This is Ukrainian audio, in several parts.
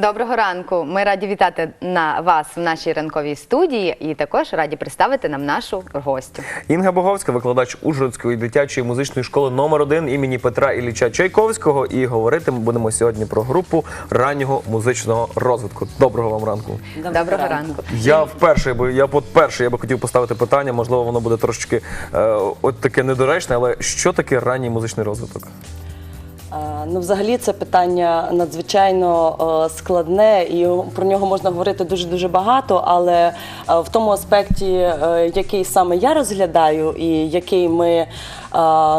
Доброго ранку. Ми раді вітати на вас в нашій ранковій студії і також раді представити нам нашу гостю. Інга Боговська, викладач Ужгородської дитячої музичної школи номер 1 імені Петра Ілліча Чайковського. І говорити ми будемо сьогодні про групу раннього музичного розвитку. Доброго вам ранку. Доброго, ранку. Я вперше, бо я от перше, я би хотів поставити питання. Можливо, воно буде трошечки е, от таке недоречне, але що таке ранній музичний розвиток? Ну, взагалі, це питання надзвичайно е, складне, і про нього можна говорити дуже дуже багато. Але е, в тому аспекті, е, який саме я розглядаю, і який ми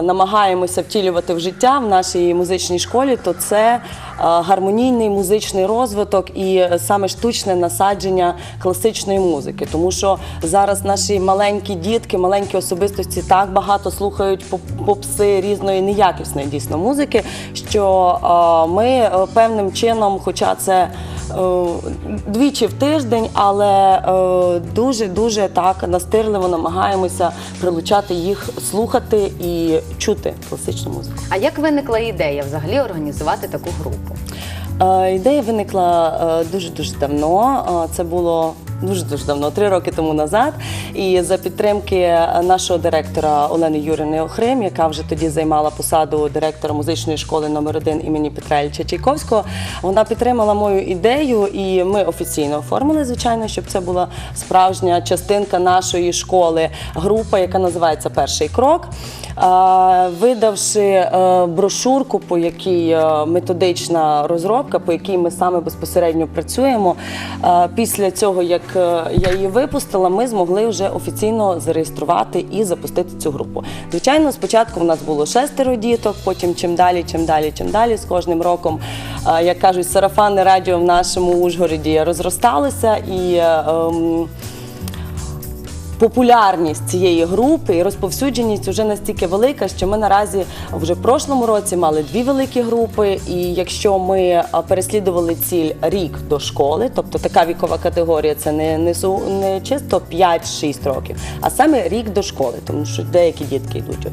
намагаємося втілювати в життя в нашій музичній школі, то це е, гармонійний музичний розвиток і саме штучне насадження класичної музики. Тому що зараз наші маленькі дітки, маленькі особистості так багато слухають попси різної неякісної дійсно музики, що е, ми е, певним чином, хоча це е, двічі в тиждень, але дуже дуже так настирливо намагаємося прилучати їх слухати і чути класичну музику. А як виникла ідея взагалі організувати таку групу? Е, Ідея виникла дуже дуже давно. Е, Це було дуже дуже давно, три роки тому назад. І за підтримки нашого директора Олени Юрини Охрим, яка вже тоді займала посаду директора музичної школи номер 1 імені Петра Ільча Чайковського, вона підтримала мою ідею, і ми офіційно оформили, звичайно, щоб це була справжня частинка нашої школи, група, яка називається Перший крок. Видавши е, брошурку, по якій е, методична розробка, по якій ми саме безпосередньо працюємо. е, Після цього, як я її випустила, ми змогли вже офіційно зареєструвати і запустити цю групу. Звичайно, спочатку в нас було шестеро діток, потім чим далі, чим далі, чим далі. З кожним роком, е, як кажуть, сарафанне радіо в нашому Ужгороді розросталося і. Е, популярність цієї групи і розповсюдженість вже настільки велика, що ми наразі вже в прошлому році мали дві великі групи. І якщо ми переслідували ціль рік до школи, тобто така вікова категорія, це не, не, не чисто 5-6 років, а саме рік до школи, тому що деякі дітки йдуть е,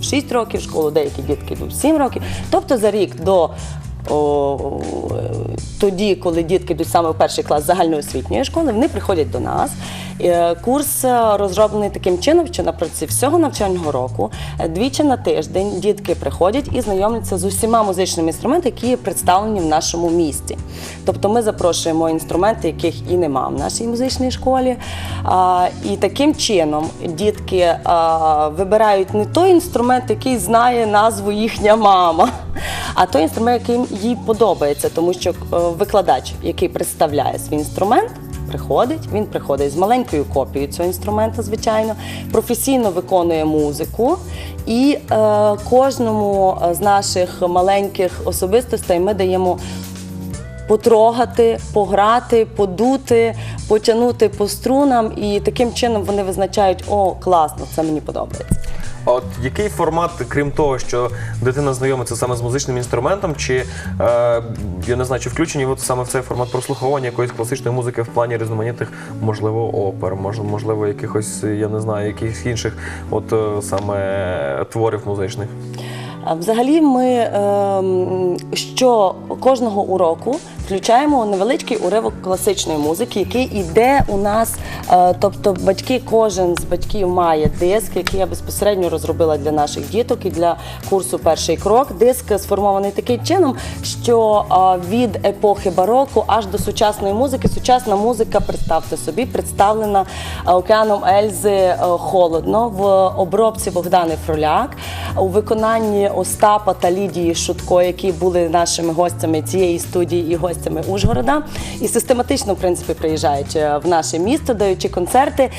в 6 років в школу, деякі дітки йдуть в 7 років. Тобто за рік до о, е, тоді, коли дітки йдуть саме в перший клас загальноосвітньої школи, вони приходять до нас. Е, Курс е, розроблений таким чином, що наприкінці всього навчального року е, двічі на тиждень дітки приходять і знайомляться з усіма музичними інструментами, які представлені в нашому місті. Тобто ми запрошуємо інструменти, яких і нема в нашій музичній школі. І таким чином дітки вибирають не той інструмент, який знає назву їхня мама, а той інструмент, який їй подобається, тому що викладач, який представляє свій інструмент. Приходить, він приходить з маленькою копією цього інструмента, звичайно, професійно виконує музику, і е, кожному з наших маленьких особистостей ми даємо потрогати, пограти, подути, потягнути по струнам, і таким чином вони визначають, о, класно, це мені подобається. А От який формат, крім того, що дитина знайомиться саме з музичним інструментом, чи е, я не знаю, чи включені от саме в цей формат прослуховування якоїсь класичної музики в плані різноманітних, можливо, опер, можливо, якихось, я не знаю, якихось інших, от е, саме творів музичних. Взагалі, ми ем, що кожного уроку включаємо невеличкий уривок класичної музики, який іде у нас. е, тобто, батьки, кожен з батьків має диск, який я безпосередньо розробила для наших діток і для курсу Перший крок. Диск сформований таким чином, що е, від епохи бароко аж до сучасної музики. Сучасна музика, представте собі, представлена е, океаном Ельзи холодно в обробці Богдани Фроляк у виконанні Остапа та Лідії Шутко, які були нашими гостями цієї студії і гостями Ужгорода, і систематично в принципі приїжджають е, в наше місто, даючи концерти,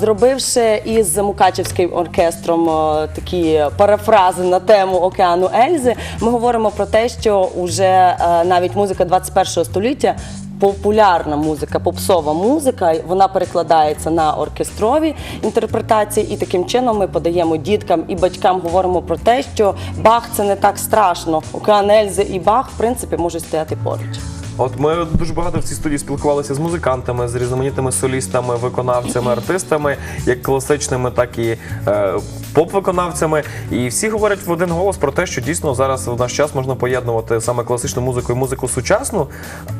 зробивши із Мукачевським оркестром е, такі парафрази на тему океану Ельзи. Ми говоримо про те, що вже навіть музика 21 століття популярна музика, попсова музика, вона перекладається на оркестрові інтерпретації, і таким чином ми подаємо діткам і батькам, говоримо про те, що Бах це не так страшно. Океан Ельзи і Бах, в принципі, можуть стояти поруч. От ми дуже багато в цій студії спілкувалися з музикантами, з різноманітними солістами, виконавцями, артистами, як класичними, так і е, поп-виконавцями. І всі говорять в один голос про те, що дійсно зараз в наш час можна поєднувати саме класичну музику і музику сучасну,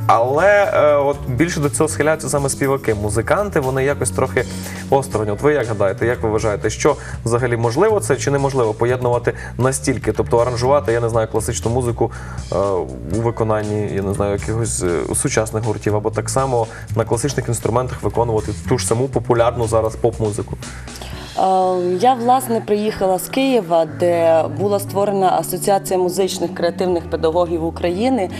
але е, от більше до цього схиляються саме співаки. Музиканти вони якось трохи осторонь. От ви як гадаєте, як ви вважаєте, що взагалі можливо це чи неможливо поєднувати настільки, тобто аранжувати, я не знаю, класичну музику е, у виконанні, я не знаю, якихось е, сучасних гуртів, або так само на класичних інструментах виконувати ту ж саму популярну зараз поп-музику. Е, Я власне приїхала з Києва, де була створена Асоціація музичних креативних педагогів України. Е,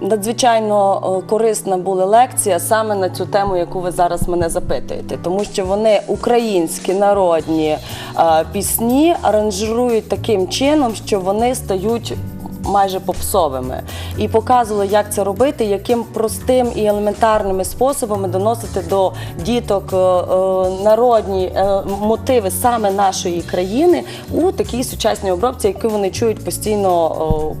Надзвичайно корисна була лекція саме на цю тему, яку ви зараз мене запитуєте, тому що вони українські народні пісні аранжирують таким чином, що вони стають майже попсовими і показували, як це робити, яким простим і елементарними способами доносити до діток е, е, народні е, мотиви саме нашої країни у такій сучасній обробці, яку вони чують постійно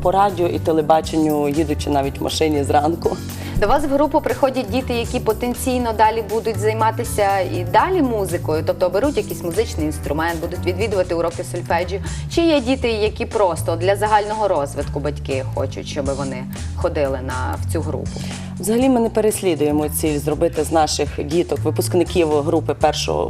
по радіо і телебаченню, їдучи навіть в машині зранку. До вас в групу приходять діти, які потенційно далі будуть займатися і далі музикою, тобто беруть якийсь музичний інструмент, будуть відвідувати уроки сольфеджіо. Чи є діти, які просто для загального розвитку батьки хочуть, щоб вони ходили на в цю групу? Взагалі ми не переслідуємо ціль зробити з наших діток, випускників групи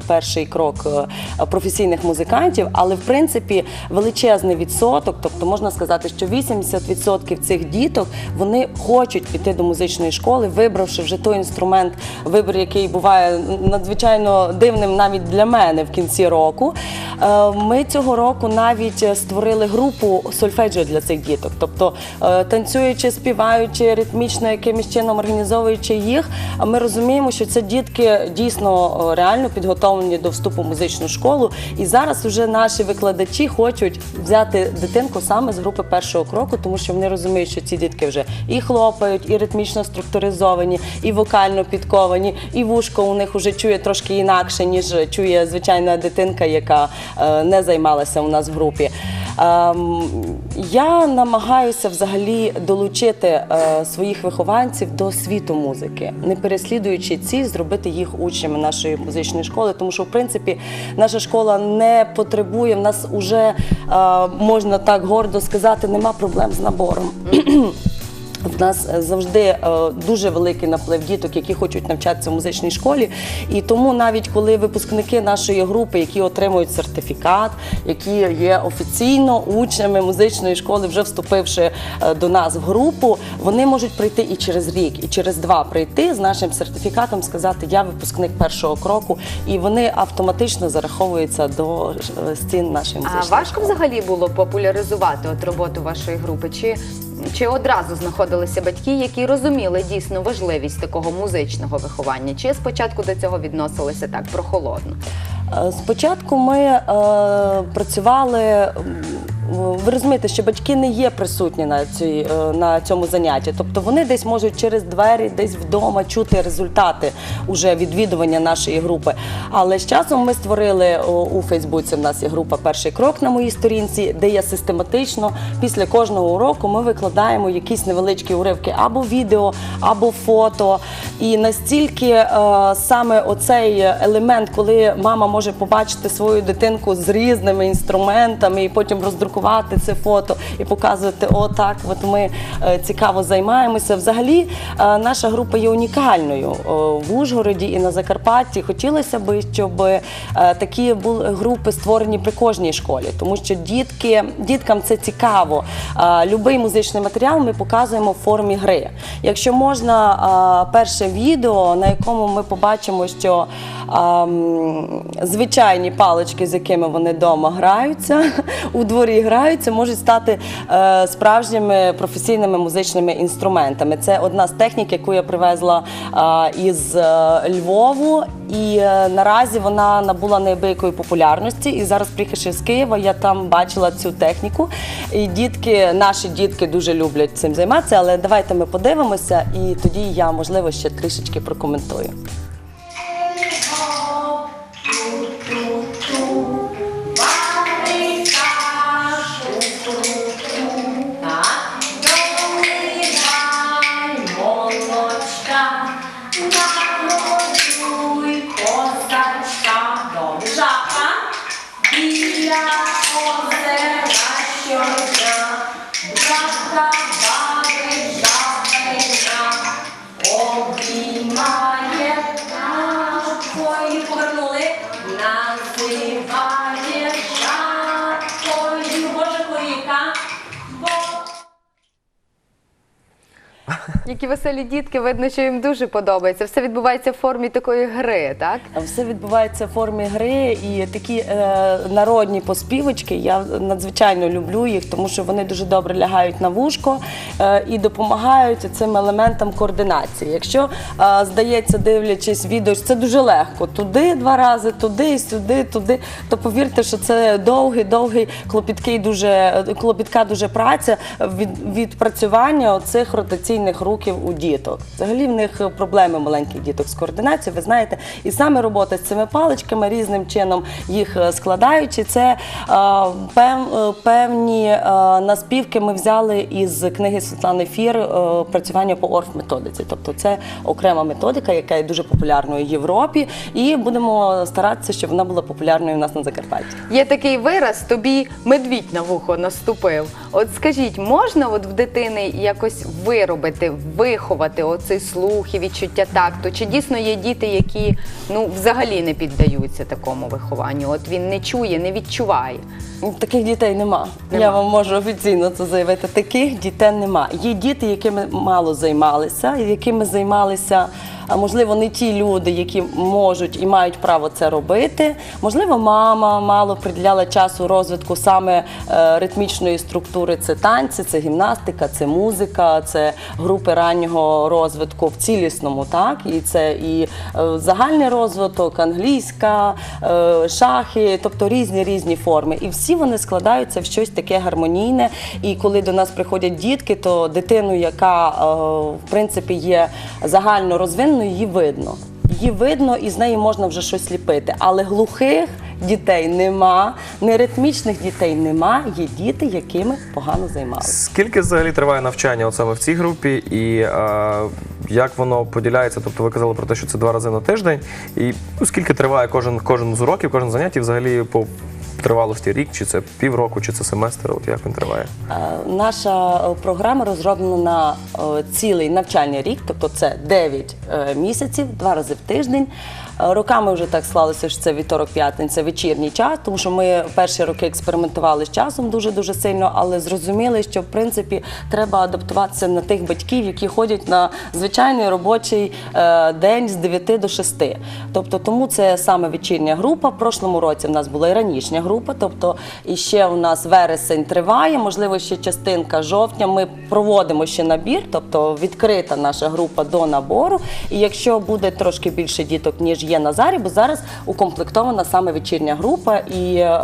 перший крок е, професійних музикантів, але в принципі величезний відсоток, тобто можна сказати, що 80% цих діток вони хочуть піти до музичної школи, вибравши вже той інструмент, вибір, який буває надзвичайно дивним навіть для мене в кінці року. Е, Ми цього року навіть створили групу сольфеджіо для цих діток, тобто е, танцюючи, співаючи, ритмічно якимось чином організовуючи їх, ми розуміємо, що це дітки дійсно реально підготовлені до вступу в музичну школу. І зараз вже наші викладачі хочуть взяти дитинку саме з групи першого кроку, тому що вони розуміють, що ці дітки вже і хлопають, і ритмічно структуризовані, і вокально підковані, і вушко у них вже чує трошки інакше, ніж чує звичайна дитинка, яка е, не займалася у нас в групі. Ем, я намагаюся взагалі долучити е, своїх вихованців до світу музики, не переслідуючи ціль зробити їх учнями нашої музичної школи, тому що в принципі наша школа не потребує. В нас уже е, можна так гордо сказати, нема проблем з набором. В нас е, завжди е, дуже великий наплив діток, які хочуть навчатися в музичній школі. І тому навіть коли випускники нашої групи, які отримують сертифікат, які є офіційно учнями музичної школи, вже вступивши е, до нас в групу, вони можуть прийти і через рік, і через два прийти з нашим сертифікатом, сказати Я випускник першого кроку, і вони автоматично зараховуються до стін нашої А важко школи. взагалі було популяризувати от роботу вашої групи? Чи, чи одразу знаходилися батьки, які розуміли дійсно важливість такого музичного виховання? Чи спочатку до цього відносилися так прохолодно? Е, Спочатку ми е, працювали. Ви розумієте, що батьки не є присутні на, цій, е, на цьому занятті. Тобто вони десь можуть через двері, десь вдома чути результати уже відвідування нашої групи. Але з часом ми створили у Фейсбуці. В нас є група Перший крок на моїй сторінці, де я систематично після кожного уроку ми викладаємо якісь невеличкі уривки або відео, або фото. І настільки е, саме оцей елемент, коли мама може побачити свою дитинку з різними інструментами і потім роздрукувати це фото і показувати, о, так, от ми е, цікаво займаємося. Взагалі, е, наша група є унікальною е, в Ужгороді і на Закарпатті. Хотілося б, щоб такі були групи створені при кожній школі, тому що дітки, діткам це цікаво. Любий музичний матеріал ми показуємо в формі гри. Якщо можна, перше відео, на якому ми побачимо, що ем, звичайні палички, з якими вони вдома граються, у дворі граються, можуть стати е, справжніми професійними музичними інструментами. Це одна з технік, яку я привезла е, із е, Львову, і наразі вона набула неабиякої популярності. І зараз, приїхавши з Києва, я там бачила цю техніку. І дітки, наші дітки дуже люблять цим займатися. Але давайте ми подивимося, і тоді я можливо ще трішечки прокоментую. Які веселі дітки, видно, що їм дуже подобається. Все відбувається в формі такої гри, так? Все відбувається в формі гри, і такі е, народні поспівочки. Я надзвичайно люблю їх, тому що вони дуже добре лягають на вушко е, і допомагають цим елементам координації. Якщо е, здається, дивлячись відео, це дуже легко. Туди два рази, туди, сюди, туди. То повірте, що це довгий, довгий клопіткий, дуже клопітка дуже праця від відпрацювання оцих ротаційних рухів у діток. Взагалі в них проблеми маленьких діток з координацією. Ви знаєте, і саме робота з цими паличками різним чином їх е, складаючи. Це е, е, певні е, наспівки ми взяли із книги Світлани Фір е, працювання по орф-методиці. Тобто це окрема методика, яка є дуже популярною в Європі, і будемо старатися, щоб вона була популярною у нас на Закарпатті. Є такий вираз, тобі медвідь на вухо наступив. От скажіть, можна от в дитини якось виробити, виховати оцей слух і відчуття такту? Чи дійсно є діти, які ну взагалі не піддаються такому вихованню? От він не чує, не відчуває. Таких дітей нема. Нема. Я вам можу офіційно це заявити. Таких дітей нема. Є діти, якими мало займалися, якими займалися. А можливо, не ті люди, які можуть і мають право це робити. Можливо, мама мало приділяла часу розвитку саме е, ритмічної структури. Це танці, це гімнастика, це музика, це групи раннього розвитку в цілісному, так і це і е, загальний розвиток, англійська, е, шахи, тобто різні різні форми. І всі вони складаються в щось таке гармонійне. І коли до нас приходять дітки, то дитину, яка в принципі є загально розвиненою, її видно. Її видно, і з неї можна вже щось ліпити. Але глухих дітей нема, неритмічних дітей нема. Є діти, якими погано займалися. Скільки взагалі триває навчання от саме в цій групі, і е, як воно поділяється? Тобто ви казали про те, що це два рази на тиждень, і ну, скільки триває кожен, кожен з уроків, кожен заняття, взагалі по тривалості рік, чи це півроку, чи це семестр? От як він триває? Е, Наша е, програма розроблена на е, цілий навчальний рік, тобто це 9 е, місяців, два рази в тиждень. Е, Роками вже так склалося, що це вівторок, п'ятниця, вечірній час, тому що ми перші роки експериментували з часом дуже дуже сильно, але зрозуміли, що в принципі треба адаптуватися на тих батьків, які ходять на звичайний робочий е, день з 9 до 6. Тобто тому це саме вечірня група. В прошлому році в нас була і ранішня група, тобто і ще у нас вересень триває, можливо, ще частинка жовтня. Ми проводимо ще набір, тобто відкрита наша група до набору. І якщо буде трошки більше діток, ніж є на зарі, бо зараз укомплектована саме вечірня група, і е,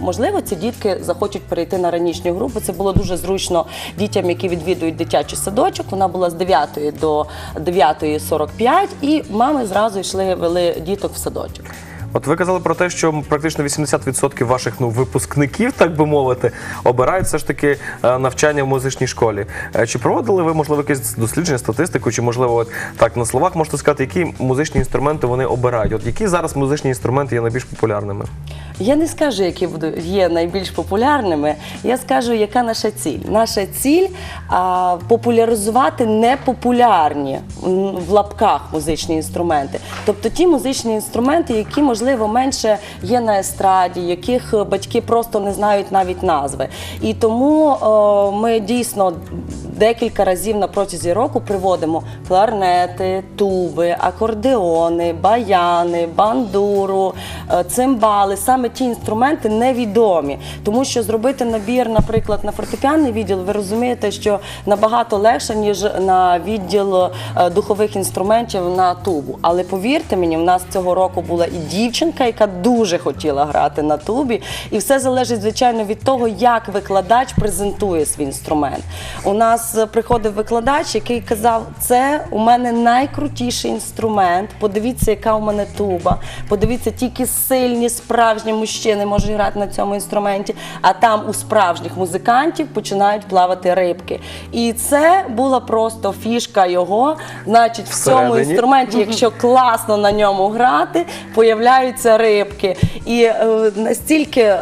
можливо ці дітки захочуть перейти на ранішню групу. Це було дуже зручно дітям, які відвідують дитячий садочок. Вона була з 9 до 9.45, і мами зразу йшли вели діток в садочок. От ви казали про те, що практично 80% ваших ну випускників, так би мовити, обирають все ж таки е, навчання в музичній школі. Е, Чи проводили ви можливо якесь дослідження, статистику, чи можливо, от так на словах можете сказати, які музичні інструменти вони обирають? От які зараз музичні інструменти є найбільш популярними? Я не скажу, які є найбільш популярними. Я скажу, яка наша ціль. Наша ціль а, популяризувати непопулярні в лапках музичні інструменти. Тобто ті музичні інструменти, які можливо менше є на естраді, яких е, батьки просто не знають навіть назви. І тому е, ми дійсно декілька разів на протязі року приводимо кларнети, туби, акордеони, баяни, бандуру, е, цимбали, саме ті інструменти невідомі. Тому що зробити набір, наприклад, на фортепіанний відділ, ви розумієте, що набагато легше, ніж на відділ духових інструментів на тубу. Але повірте мені, в нас цього року була і дівчинка, яка дуже хотіла грати на тубі. І все залежить, звичайно, від того, як викладач презентує свій інструмент. У нас е, приходив викладач, який казав, це у мене найкрутіший інструмент. Подивіться, яка у мене туба. Подивіться, тільки сильні, справжні мужчини можуть грати на цьому інструменті, а там у справжніх музикантів починають плавати рибки. І це була просто фішка його. Значить, в цьому Всередині. інструменті, якщо класно на ньому грати, появляються рибки. І е, настільки е,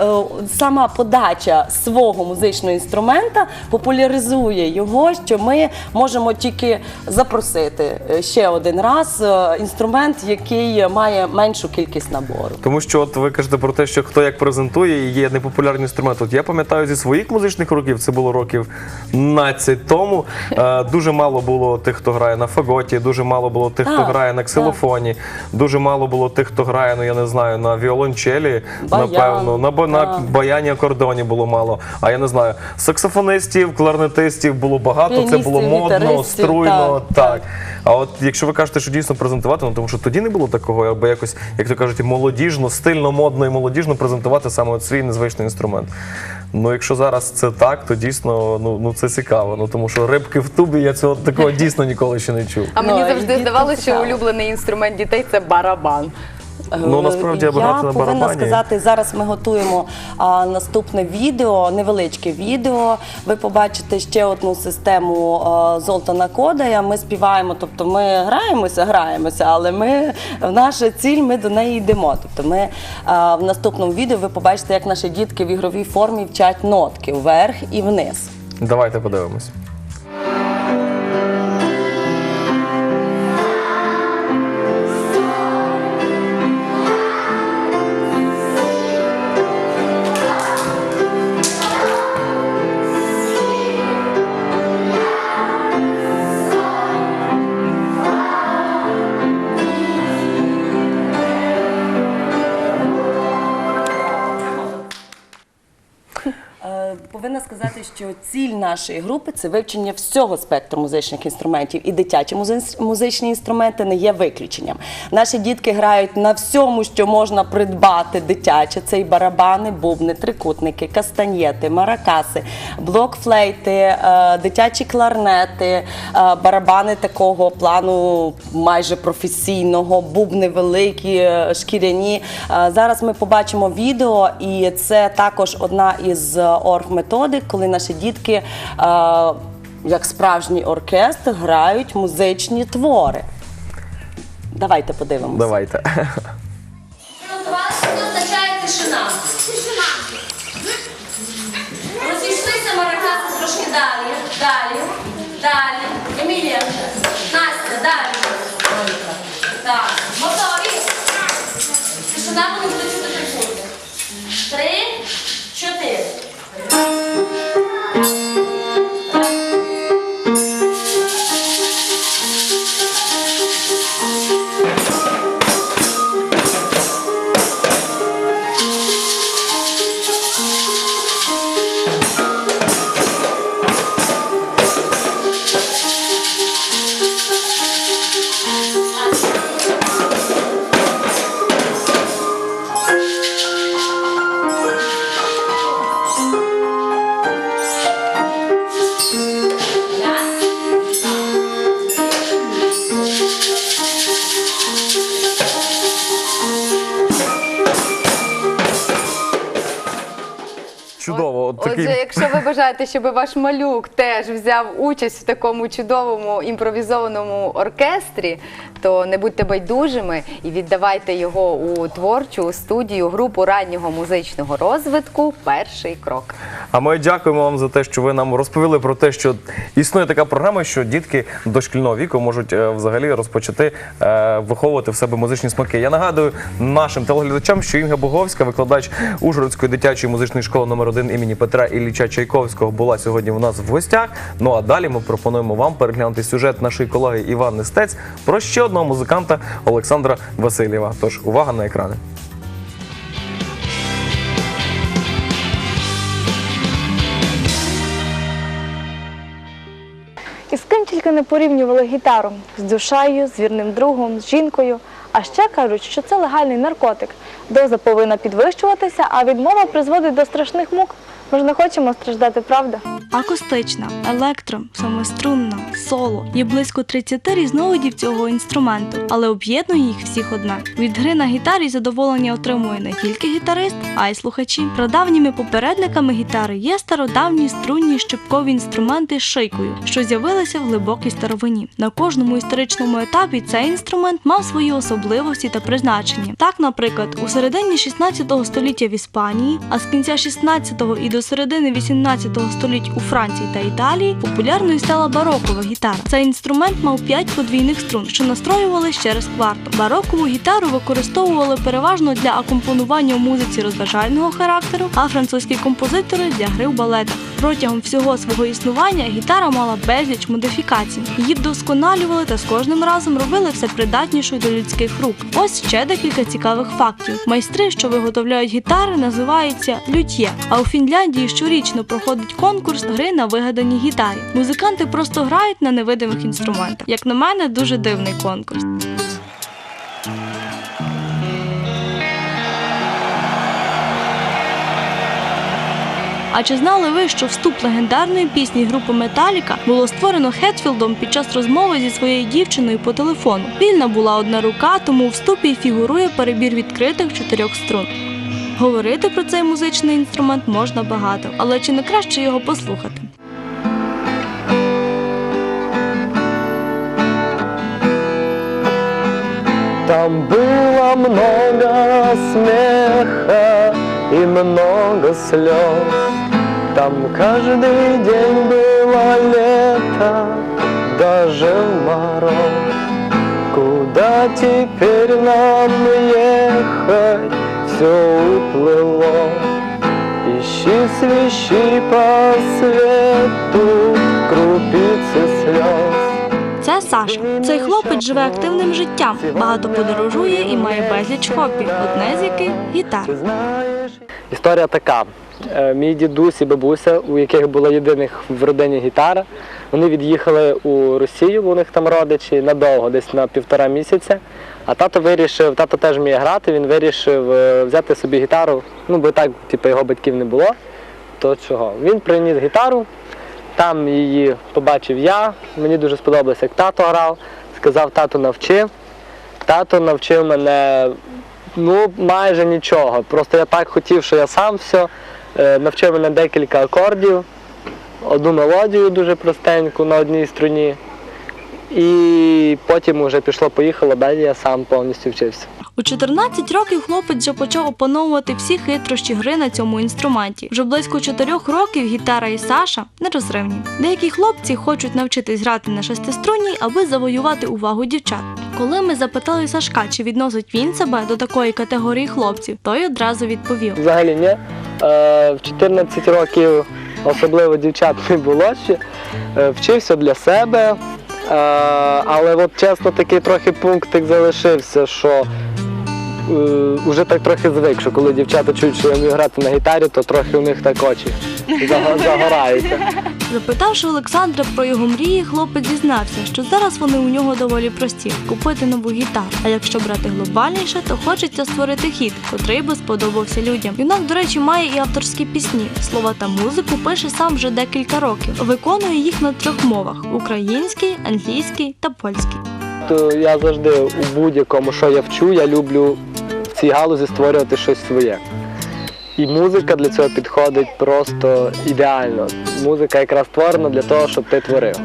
сама подача свого музичного інструмента популяризує його, що ми можемо тільки запросити е, ще один раз е, інструмент, який має меншу кількість набору. Тому що от ви кажете про те, що хто як презентує, і є непопулярні інструменти. От я пам'ятаю зі своїх музичних років, це було років 15 тому. е, Дуже мало було тих, хто грає на фаготі, дуже мало було тих, хто грає на ксилофоні, дуже мало було тих, хто грає, ну я не знаю, на віолончелі, Баян, напевно, на, на баяні акордеоні було мало. А я не знаю, саксофонистів, кларнетистів було багато, це було модно, струйно. так, так. А от якщо ви кажете, що дійсно презентувати, ну тому що тоді не було такого, або якось, як то кажуть, молодіжно, стильно, модно і молодіжно презентувати саме от свій незвичний інструмент. Ну, якщо зараз це так, то дійсно ну, ну це цікаво. Ну тому що рибки в тубі я цього такого дійсно ніколи ще не чув. А мені Ну, завжди здавалося, що улюблений інструмент дітей це барабан. Ну, насправді, я на повинна барабані. сказати, зараз ми готуємо а, наступне відео, невеличке відео. Ви побачите ще одну систему а, Золтана Кодая. Ми співаємо, тобто ми граємося, граємося, але ми наша ціль, ми до неї йдемо. Тобто ми а, в наступному відео ви побачите, як наші дітки в ігровій формі вчать нотки вверх і вниз. Давайте подивимось. Нашої групи це вивчення всього спектру музичних інструментів, і дитячі музичні інструменти не є виключенням. Наші дітки грають на всьому, що можна придбати дитяче. Це і барабани, бубни, трикутники, кастаньєти, маракаси, блокфлейти, е, дитячі кларнети, е, барабани такого плану майже професійного, бубни великі, е, шкіряні. Зараз ми побачимо відео, і це також одна із оргметодик, коли наші дітки, як справжній оркестр, грають музичні твори. Давайте подивимося. Давайте. Приготувалися, що означає тишина. Тишина. Розійшлися маракаси трошки далі. Далі. Далі. Емілія. Настя, далі. Так. Готові? Тишина чути трикути. Три, чотири. Бажаєте, щоб ваш малюк теж взяв участь в такому чудовому імпровізованому оркестрі, то не будьте байдужими і віддавайте його у творчу студію групу раннього музичного розвитку Перший крок. А ми дякуємо вам за те, що ви нам розповіли про те, що існує така програма, що дітки дошкільного віку можуть е, взагалі розпочати е, виховувати в себе музичні смаки. Я нагадую нашим телеглядачам, що Інга Боговська, викладач Ужгородської дитячої музичної школи номер 1 імені Петра Ілліча Чайковського, була сьогодні у нас в гостях. Ну а далі ми пропонуємо вам переглянути сюжет нашої колеги Іван Нестець про ще одного музиканта Олександра Васильєва. Тож увага на екрани. І з ким тільки не порівнювали гітару з душею, з вірним другом, з жінкою. А ще кажуть, що це легальний наркотик. Доза повинна підвищуватися, а відмова призводить до страшних мук. Ми ж не хочемо страждати, правда? Акустична, електро, самострунна, соло. Є близько 30 різновидів цього інструменту, але об'єднує їх всіх одне. Від гри на гітарі задоволення отримує не тільки гітарист, а й слухачі. Прадавніми попередниками гітари є стародавні струнні щепкові інструменти з шийкою, що з'явилися в глибокій старовині. На кожному історичному етапі цей інструмент мав свої особливості та призначення. Так, наприклад, у середині 16 століття в Іспанії, а з кінця 16 і до середини 18 століть у Франції та Італії популярною стала барокова гітара. Цей інструмент мав 5 подвійних струн, що настроювали через кварту. Барокову гітару використовували переважно для акомпонування у музиці розважального характеру, а французькі композитори для гри в балетах. Протягом всього свого існування гітара мала безліч модифікацій. Її вдосконалювали та з кожним разом робили все придатнішою до людських рук. Ось ще декілька цікавих фактів. Майстри, що виготовляють гітари, називаються лют'є. А у Фінляндії щорічно проходить конкурс гри на вигаданій гітарі. Музиканти просто грають на невидимих інструментах. Як на мене, дуже дивний конкурс. А чи знали ви, що вступ легендарної пісні групи Металіка було створено Хетфілдом під час розмови зі своєю дівчиною по телефону? Вільна була одна рука, тому у вступі фігурує перебір відкритих чотирьох струн. Говорити про цей музичний інструмент можна багато, але чи не краще його послухати? Там было много смеха и много слез. Там каждый день было лето, даже в мороз. Куда теперь нам ехать? Все уплыло. Ищи свищи по свету, крупицы слез. Це Саша. Цей хлопець живе активним життям, багато подорожує і має безліч хобі, одне з яких гітара. Історія така. Е, Мій дідусь і бабуся, у яких була єдиних в родині гітара, вони від'їхали у Росію, у них там родичі надовго, десь на півтора місяця. А тато вирішив, тато теж вміє грати, він вирішив е, взяти собі гітару, ну бо так, типу, його батьків не було. То чого? Він приніс гітару, там її побачив я. Мені дуже сподобалося, як тато грав. Сказав, тато навчи. Тато навчив мене ну, майже нічого. Просто я так хотів, що я сам все. Навчив мене декілька акордів, одну мелодію дуже простеньку на одній струні. І потім вже пішло-поїхало, далі я сам повністю вчився. У 14 років хлопець вже почав опановувати всі хитрощі гри на цьому інструменті. Вже близько 4 років гітара і Саша нерозривні. Деякі хлопці хочуть навчитись грати на шестиструнній, аби завоювати увагу дівчат. Коли ми запитали Сашка, чи відносить він себе до такої категорії хлопців, той одразу відповів. Взагалі ні. Е, В 14 років особливо дівчат не було ще. Е, Вчився для себе. Е, Але от чесно такий трохи пунктик залишився, що вже так трохи звик, що коли дівчата чують, що я вмію грати на гітарі, то трохи у них так очі заго- загораються. Запитавши Олександра про його мрії, хлопець зізнався, що зараз вони у нього доволі прості купити нову гітару. А якщо брати глобальніше, то хочеться створити хіт, котрий би сподобався людям. Юнак, до речі, має і авторські пісні. Слова та музику пише сам вже декілька років. Виконує їх на трьох мовах: українській, англійській та польській. Я завжди у будь-якому, що я вчу, я люблю цій галузі створювати щось своє. І музика для цього підходить просто ідеально. Музика якраз створена для того, щоб ти творив.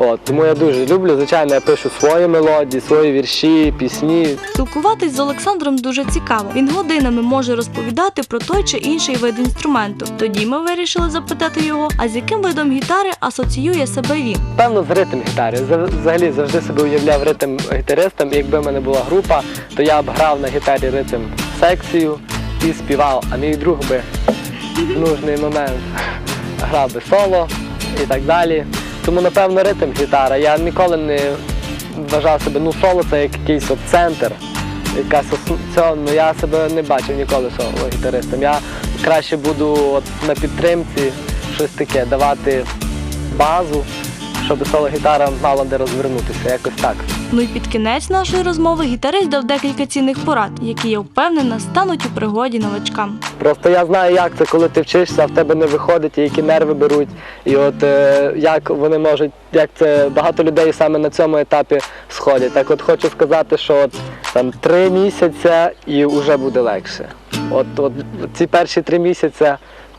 От, тому я дуже люблю. Звичайно, я пишу свої мелодії, свої вірші, пісні. Спілкуватись з Олександром дуже цікаво. Він годинами може розповідати про той чи інший вид інструменту. Тоді ми вирішили запитати його, а з яким видом гітари асоціює себе він. Певно, з ритм гітарі. Зав- Взагалі завжди себе уявляв ритм гітаристом. І якби в мене була група, то я б грав на гітарі ритм секцію і співав, а мій друг би в нужний момент грав би соло і так далі. Тому, напевно, ритм гітара. Я ніколи не вважав себе, ну соло це як якийсь от центр. Якась цього, ну я себе не бачив ніколи соло гітаристом. Я краще буду от на підтримці щось таке, давати базу, щоб соло-гітара мала де розвернутися, якось так. Ну і під кінець нашої розмови гітарист дав декілька цінних порад, які я впевнена стануть у пригоді новачкам. Просто я знаю, як це, коли ти вчишся, а в тебе не виходить, і які нерви беруть. І от е, як вони можуть, як це багато людей саме на цьому етапі сходять. Так от хочу сказати, що от там три місяці і вже буде легше. От, от ці перші три місяці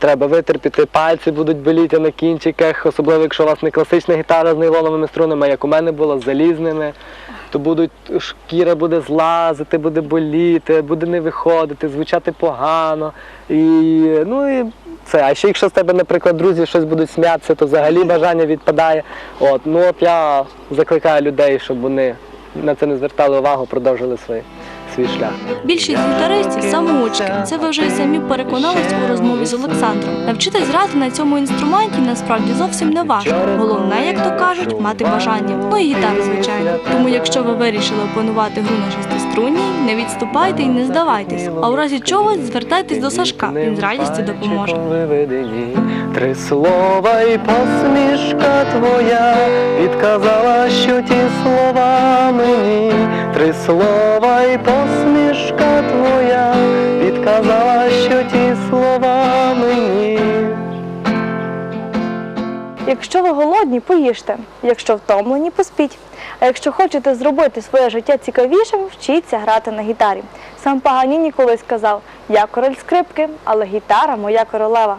треба витерпіти, пальці будуть боліти на кінчиках, особливо якщо у вас не класична гітара з нейлоновими струнами, як у мене було з залізними. То будуть шкіра буде злазити, буде боліти, буде не виходити, звучати погано. І ну і це. А ще якщо з тебе, наприклад, друзі щось будуть сміятися, то взагалі бажання відпадає. От ну от я закликаю людей, щоб вони на це не звертали увагу, продовжили свій, свій шлях. Більшість гітаристів самоучки. Це ви вже й самі переконались у розмові з Олександром. Навчитись грати на цьому інструменті насправді зовсім не важко. Головне, як то кажуть, мати бажання. Ну і гітара, звичайно. Тому, якщо ви вирішили опанувати гру на шестиструнній, не відступайте і не здавайтесь. А у разі чогось звертайтесь до Сашка. Він з радістю допоможе. Три слова і посмішка твоя відказала, що ті слова мені, три слова і посмішка твоя відказала, що ті слова мені. Якщо ви голодні, поїжте. Якщо втомлені, поспіть. А якщо хочете зробити своє життя цікавішим, вчіться грати на гітарі. Сам Паганіні колись сказав: я король скрипки, але гітара моя королева.